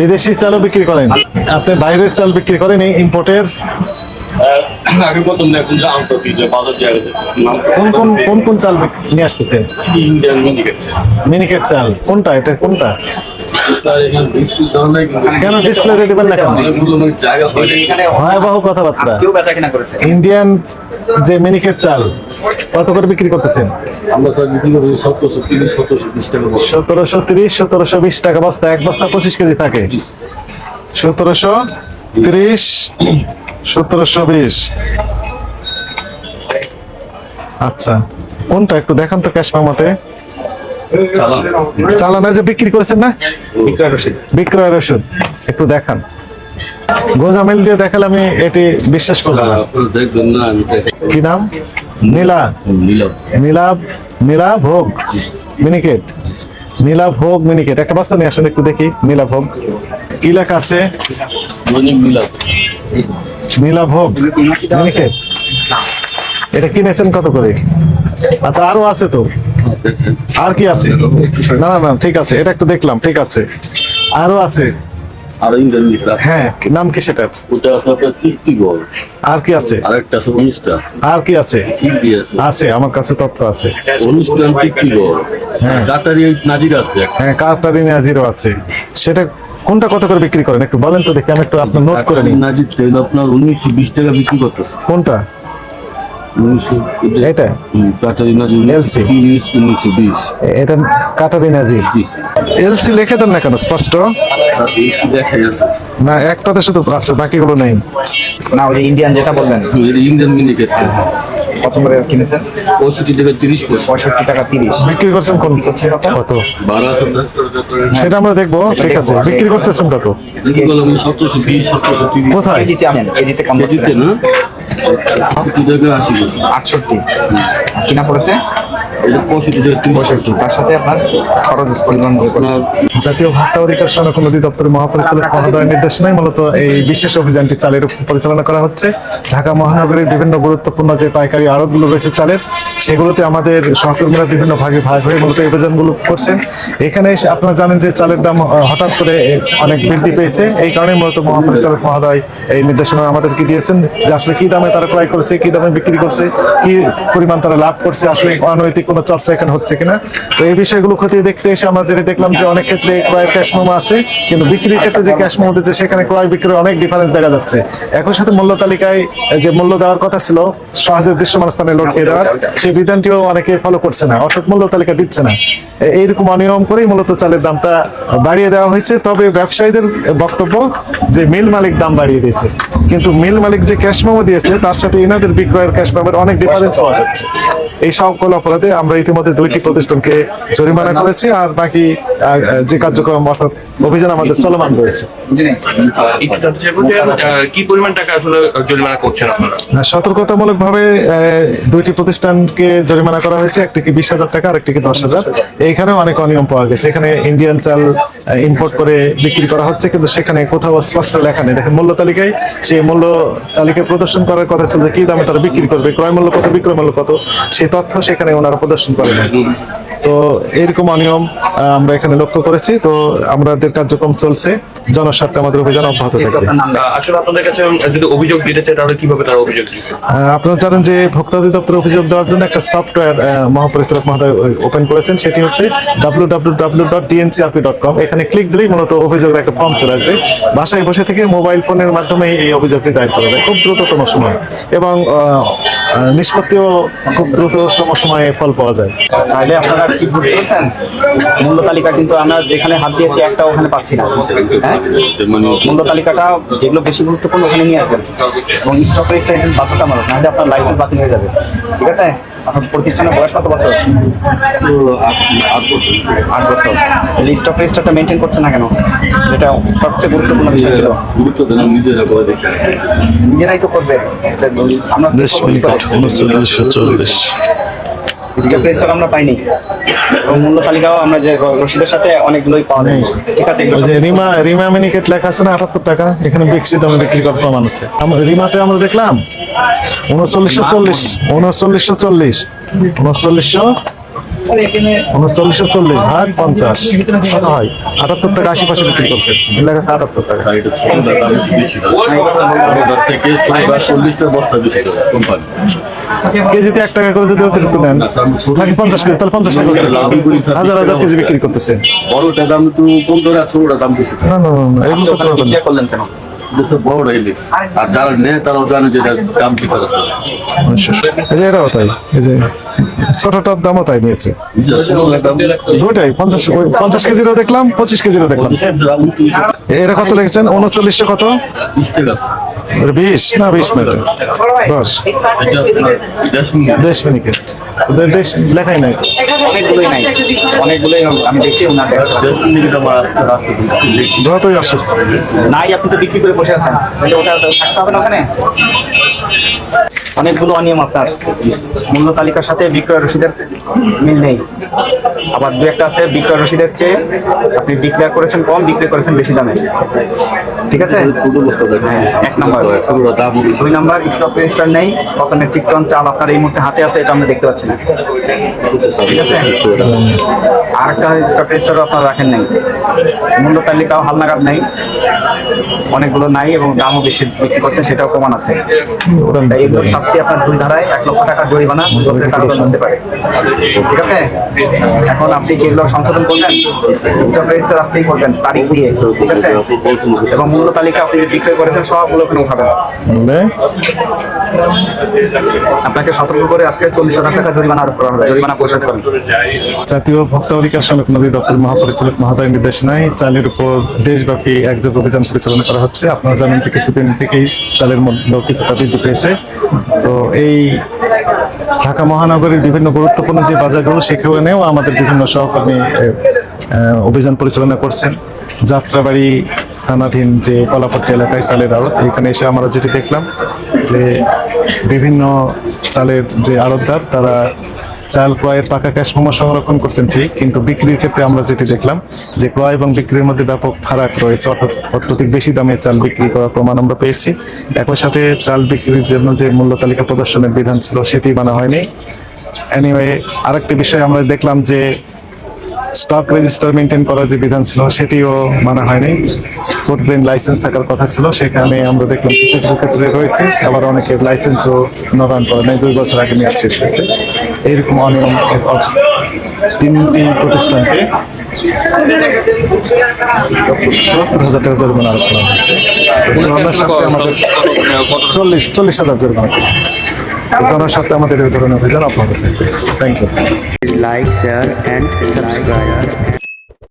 বিদেশি চালও বিক্রি করেন? আপনি বাইরের চাল বিক্রি করেন এই ইম্পোর্টের আনতেছি যে বাজার কোন কোন কোন কোন চাল নিয়ে আসতেছেন? ইন্ডিয়ান মিনি মিনিকেট চাল। কোনটা? এটা কোনটা? কেন ডিসপ্লে দিবেন না ভয়াবহ কথাবার্তা। কেউ বেচা কিনা করেছে। ইন্ডিয়ান যে মিনিকেট চাল কত করে বিক্রি করতেছেন? আমরা স্যার বিক্রি করি সতেরোশো তিরিশ সতেরোশো বিশ টাকা বস্তা। সতেরোশো তিরিশ সতেরোশো বিশ টাকা বস্তা এক বস্তা পঁচিশ কেজি থাকে। সতেরোশো তিরিশ সতেরোশো বিশ। আচ্ছা কোনটা একটু দেখান তো ক্যাশ মামাতে। চালান। যে বিক্রি করেছেন না? বিক্রয় ওষুধ একটু দেখান। গোজামিল দিয়ে দেখালে আমি এটি বিশ্বাস করলাম। কি নাম? নীলা। নীলাভ। নীলা ভোগ মিনিকেট। নীলা ভোগ মিনিকেট। একটা বস্তা নিয়ে আসেন একটু দেখি। নীলা ভোগ। কি লেখা আছে? মানে নীলা ভোগ মিনিকেট। এটা কিনেছেন কত করে? আচ্ছা আরও আছে তো। আর কি আছে? না না না ঠিক আছে এটা একটু দেখলাম ঠিক আছে। আরও আছে? আর ইন্ডিয়ান হ্যাঁ নাম কি সেটার? ওটা আছে আপনার তৃপ্তি গোল। আর কি আছে? আর আছে অনুষ্ঠান আর কি আছে? আছে। আছে আমার কাছে তথ্য আছে। অনুষ্ঠান তৃপ্তি গোল। হ্যাঁ। কাটারি নাজির আছে হ্যাঁ কার্টারিন আজিরও আছে। সেটা কোনটা কত করে বিক্রি করেন? একটু বলেন তো দেখি আমি একটু আপনার নোট করে নিই। নাজির তেল আপনার উনিশশো বিশ টাকা বিক্রি করতেছে। কোনটা? এটা এটা কাটারিন জি। এলসি লিখে দেন না কেন? স্পষ্ট? না একটাতে শুধু আছে বাকিগুলো নেই। না ওই ইন্ডিয়ান যেটা বললেন। ইন্ডিয়ান মিনিকেট কত করে কিনেছেন? পঁয়ষট্টি টাকা তিরিশ পঁয়ষট্টি টাকা তিরিশ। বিক্রি করছেন কোন কত? সেটা আমরা দেখব ঠিক আছে। বিক্রি করতেছেন কত? সতেরোশো বিশ সতেরোশো তিরিশ। কোথায়? কেজিতে আনেন কেজিতে আটষট্টি। কিনা পড়েছে? তার সাথে আপনার খরচ পরিমাণ জাতীয় ভোক্তা অধিকার সংরক্ষণ অধিদপ্তরের মহাপরিচালক মহোদয়ের নির্দেশনায় মূলত এই বিশেষ অভিযানটি চালের পরিচালনা করা হচ্ছে। ঢাকা মহানগরীর বিভিন্ন গুরুত্বপূর্ণ যে পাইকারি আড়তগুলো রয়েছে চালের সেগুলোতে আমাদের সহকর্মীরা বিভিন্ন ভাগে ভাগ হয়ে মূলত এই অভিযানগুলো করছেন। এখানে এসে আপনারা জানেন যে চালের দাম হঠাৎ করে অনেক বৃদ্ধি পেয়েছে। এই কারণে মূলত মহাপরিচালক মহোদয় এই নির্দেশনা আমাদেরকে দিয়েছেন যে আসলে কি দামে তারা ক্রয় করছে কি দামে বিক্রি করছে কি পরিমাণ তারা লাভ করছে আসলে অনৈতিক কোনো চর্চা এখানে হচ্ছে কিনা। তো এই বিষয়গুলো খতিয়ে দেখতে এসে আমরা যেটা দেখলাম যে অনেক ক্ষেত্রে ক্রয়ের ক্যাশ মোমো আছে, কিন্তু বিক্রির ক্ষেত্রে যে ক্যাশ মোমো দিচ্ছে, সেখানে ক্রয় বিক্রির অনেক ডিফারেন্স দেখা যাচ্ছে। একই সাথে মূল্য তালিকায় যে মূল্য দেওয়ার কথা ছিল, সহজে দৃশ্যমান স্থানে লটকিয়ে দেওয়ার, সেই বিধানটিও অনেকে ফলো করছে না, অর্থাৎ মূল্য তালিকা দিচ্ছে না। এইরকম অনিয়ম করেই মূলত চালের দামটা বাড়িয়ে দেওয়া হয়েছে। তবে ব্যবসায়ীদের বক্তব্য যে মিল মালিক দাম বাড়িয়ে দিয়েছে। কিন্তু মিল মালিক যে ক্যাশ মেমো দিয়েছে, তার সাথে এনাদের বিক্রয়ের ক্যাশ মেমোর অনেক ডিফারেন্স পাওয়া যাচ্ছে। এই সকল অপরাধে আমরা ইতিমধ্যে দুইটি প্রতিষ্ঠানকে জরিমানা করেছি আর বাকি যে কার্যক্রম অর্থাৎ অভিযান আমাদের চলমান রয়েছে। একটু জানতে চাইব যে আহ, কি পরিমাণ টাকা আসলে জরিমানা করছেন আপনারা? সতর্কতামূলক ভাবে দুইটি প্রতিষ্ঠানকে জরিমানা করা হয়েছে একটিকে বিশ হাজার টাকা আর একটিকে দশ হাজার। এইখানেও অনেক অনিয়ম পাওয়া গেছে। এখানে ইন্ডিয়ান চাল ইম্পোর্ট করে বিক্রি করা হচ্ছে কিন্তু সেখানে কোথাও স্পষ্ট লেখা নেই। দেখেন মূল্য তালিকায় সেই মূল্য তালিকা প্রদর্শন করার কথা ছিল যে কি দামে তারা বিক্রি করবে ক্রয় মূল্য কত বিক্রয় মূল্য কত সেই তথ্য সেখানে ওনারা প্রদর্শন করে না তো এরকম অনিয়ম আমরা এখানে লক্ষ্য করেছি। তো আমাদের কার্যক্রম চলছে। জনস্বার্থে আমাদের অভিযান অব্যাহত থাকবে। আহ, আসলে আপনাদের কাছে যদি অভিযোগ দিতে চায় তাহলে কীভাবে তারা অভিযোগ আপনারা জানেন যে ভোক্তা অধিদপ্তর অভিযোগ দেওয়ার জন্য একটা সফটওয়্যার মহাপরিচালক মহোদয় ওপেন করেছেন। সেটি হচ্ছে W W W dot DNCRP dot com এখানে ক্লিক দিলেই মূলত অভিযোগের একটা ফর্ম চলে আসবে। বাসায় বসে থেকে মোবাইল ফোনের মাধ্যমে এই অভিযোগটি দায়ের করা যায়। খুব দ্রুততম সময়। এবং নিষ্পত্তিও খুব দ্রুততম সময়ে ফল পাওয়া যায়। তাহলে আপনারা কি বুঝতে পারছেন? মূল্য তালিকা কিন্তু আমরা যেখানে হাত দিয়েছি একটা ওখানে পাচ্ছি না। হ্যাঁ? মূল্য তালিকাটা যেগুলো বেশি গুরুত্বপূর্ণ ওখানে নিয়ে আসবেন। এবং স্টক রেজিস্ট্রেশন বাধ্যতামূলক নাহলে আপনার লাইসেন্স বাতিল হয়ে যাবে। ঠিক আছে? আপনার প্রতিষ্ঠানের বয়স কত বছর? আট আট বছর। আট বছর তাহলে স্টক রেজিস্টারটা মেনটেন করছে না কেন? যেটা সবচেয়ে গুরুত্বপূর্ণ বিষয় ছিল। গুরুত্ব দেন নিজেরা করে দেখে। নিজেরাই তো করবে। আমরা স্টক রেজিস্টার আমরা পাইনি। এবং মূল্য তালিকাও আমরা যে রসিদের সাথে অনেকগুলোই পাওয়া যায়। ঠিক আছে এগুলো যে রিমা রিমা মিনিকেট লেখা আছে না আটাত্তর টাকা? এখানে বিক্রি দামে বিক্রি করার প্রমাণ আছে। আমরা রিমাতে আমরা দেখলাম উনচল্লিশশো চল্লিশ উনচল্লিশশো চল্লিশ উনচল্লিশশো উনচল্লিশশো চল্লিশ ভাগ পঞ্চাশ। হয়? আটাত্তর টাকা আশি পাশে বিক্রি করছে। লেখা আছে আটাত্তর টাকা। ছোটটা চল্লিশটা বস্তা বেশি কোম্পানি। কেজিতে এক টাকা করে যদি অতিরিক্ত নেন থাকে পঞ্চাশ কেজি তাহলে পঞ্চাশ টাকা হাজার হাজার কেজি বিক্রি করতেছে। বড়টা দাম একটু কম ধরে আর ছোটটা দাম বেশি। না না না, করলেন কেন? দেশে ইলিশ আর যারা নেয় তারাও জানে যে এটা দাম ডিফারেন্স এই এটাও তাই এই যে ছোটটার দামও তাই নিয়েছে। দুটাই পঞ্চাশ ওই পঞ্চাশ কেজিরও দেখলাম পঁচিশ কেজিরও দেখলাম। এটা কত লিখেছেন উনচল্লিশশো কত? বিশ? না বিশ না দশ দেশ মিনিট। মিনিকেট দেশ লেখাই নাই। অনেকগুলোই নাই। অনেকগুলোই আমি দেখি। যতই আসুক। নাই আপনি তো বিক্রি করে বসে আছেন। ওটা থাকতে হবে না ওখানে? অনেকগুলো অনিয়ম আপনার। মূল্য তালিকার সাথে বিক্রয় রসিদের মিল নেই। আবার দু একটা আছে বিক্রয় রসিদের চেয়ে আপনি ডিক্লেয়ার করেছেন কম বিক্রি করেছেন বেশি দামে। ঠিক আছে? হ্যাঁ, এক নাম্বার। দুই নাম্বার স্টক রেজিস্টার নেই। কত মেট্রিক টন চাল আপনার এই মুহূর্তে হাতে আছে এটা আমরা দেখতে পাচ্ছি না। ঠিক আছে? আর একটা স্টক রেজিস্টারও আপনারা রাখেন নাই। মূল্য তালিকাও হালনাগাদ নেই। অনেকগুলো নাই এবং দামও বেশি বিক্রি করছেন সেটাও প্রমাণ আছে। তাই শাস্তি আপনার দুই ধারায় এক লক্ষ টাকা জরিমানা দুই বছরের কারাদণ্ড হতে পারে। ঠিক আছে? এখন আপনি কি এগুলো সংশোধন করবেন? স্টক রেজিস্টার আজকেই করবেন তারিখ দিয়ে। ঠিক আছে? এবং মূল্য তালিকা আপনি বিক্রয় করেছেন সবগুলো ওখানে উঠাবেন। আপনাকে সতর্ক করে আজকে চল্লিশ হাজার টাকা জরিমানা আরোপ করা হবে জরিমানা পরিশোধ করেন। জাতীয় ভোক্তা অধিকার নদী দপ্তর মহাপরিচালক মহোদয়ের নির্দেশনায় চালের উপর দেশব্যাপী একযোগ অভিযান পরিচালনা করা হচ্ছে। আপনারা জানেন যে কিছুদিন থেকেই চালের মূল্য কিছুটা বৃদ্ধি পেয়েছে। তো এই ঢাকা মহানগরীর বিভিন্ন গুরুত্বপূর্ণ যে বাজারগুলো, সেখানেও আমাদের বিভিন্ন সহকর্মী অভিযান পরিচালনা করছেন। যাত্রাবাড়ি থানাধীন যে কলাপট্টি এলাকায় চালের আড়ত, এখানে এসে আমরা যেটি দেখলাম যে বিভিন্ন চালের যে আড়তদার, তারা চাল, ক্রয়ের পাকা ক্যাশ মোমো সংরক্ষণ করছেন ঠিক, কিন্তু বিক্রির ক্ষেত্রে আমরা যেটি দেখলাম, যে ক্রয় এবং বিক্রির মধ্যে ব্যাপক ফারাক রয়েছে, অর্থাৎ অত্যধিক বেশি দামে চাল বিক্রি করার প্রমাণ আমরা পেয়েছি। একই সাথে চাল বিক্রির জন্য যে মূল্য তালিকা প্রদর্শনের বিধান ছিল, সেটি মানা হয়নি। এনিওয়ে আরেকটি বিষয় আমরা দেখলাম যে স্টক রেজিস্টার মেনটেন করার যে বিধান ছিল, সেটিও মানা হয়নি। ফুড গ্রেন লাইসেন্স থাকার কথা ছিল সেখানে আমরা দেখলাম কিছু কিছু ক্ষেত্রে রয়েছে আবার অনেকে লাইসেন্সও নবায়ন করে নাই দুই বছর আগে মেয়াদ শেষ হয়েছে। এইরকম অনিয়ম তিনটি প্রতিষ্ঠানকে সত্তর হাজার টাকা জরিমানা আরোপ করা হয়েছে। চল্লিশ চল্লিশ হাজার জরিমানা করা হয়েছে। আমাদের এই ধরনের অভিযান অব্যাহত থাকবে। Thank you like share, and subscribe.